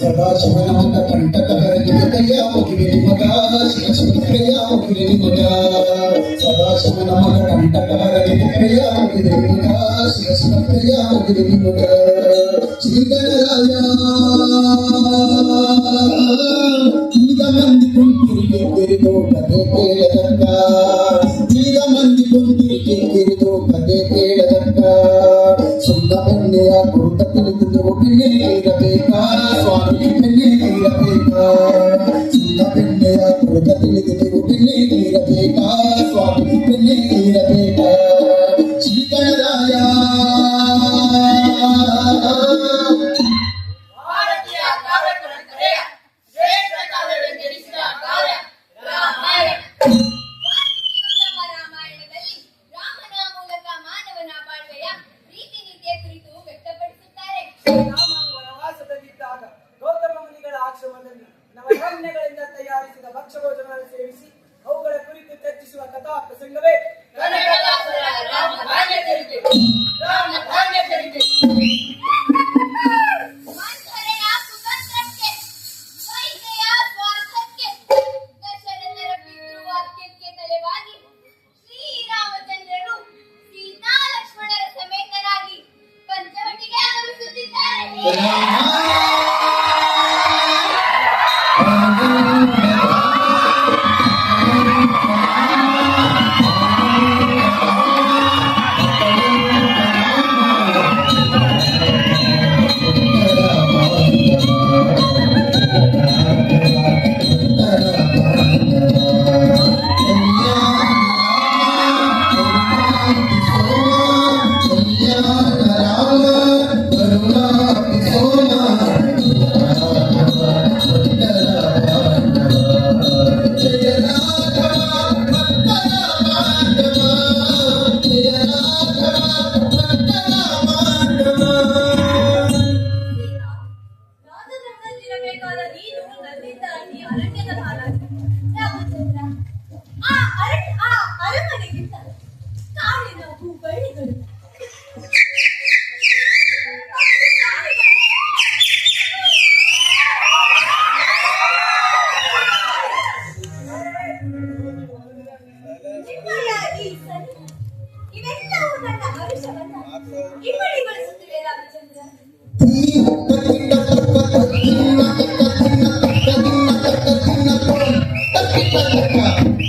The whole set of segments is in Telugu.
సదాశివనమంత కంటక భరతయ్యా ముగిరి మగా శివ శివయ్యా ముగిరి మగా సదాశివనమంత కంటక భరతయ్యా ముగిరి మగా శివ శివయ్యా ముగిరి మగా మంది కొంత మంది కొంత Não. Yeah. ನೀನು ನನ್ನಿಂದ ಈ ಅರಣ್ಯದ ಪಾಲಾಗಿ ಆ ಅರಣ್ಯ ಆ ಅರಮನೆಗಿಂತ ಕಾಡಿನ ಹೂ ಬಳ್ಳಿಗಳು Thank.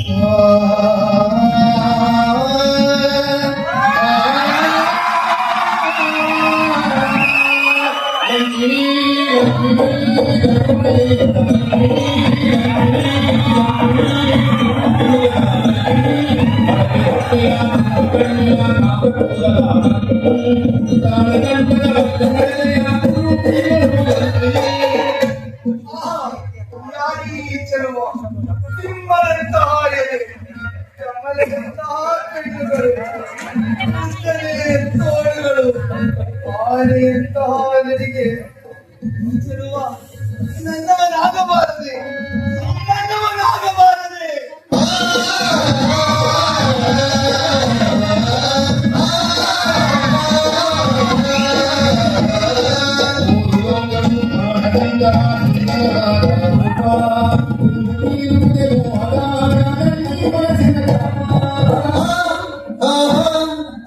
തോളുകളും ആരെയും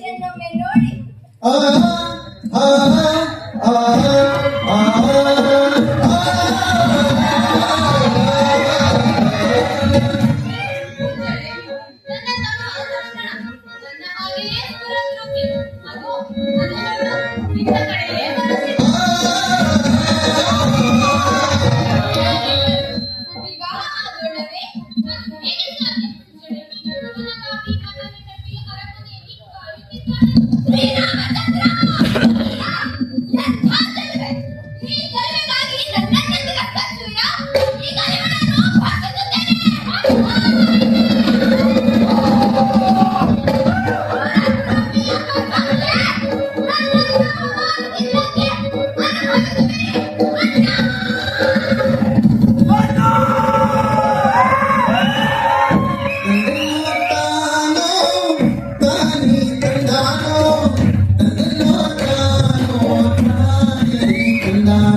siendo menores. Ah, ah, ah.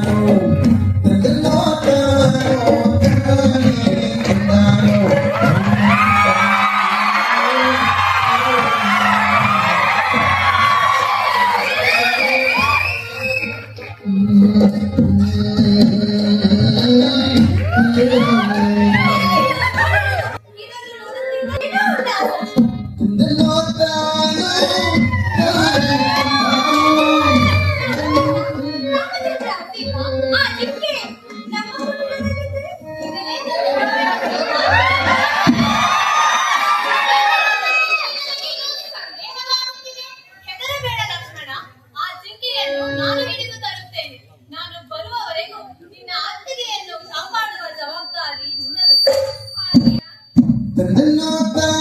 tomorrow. The not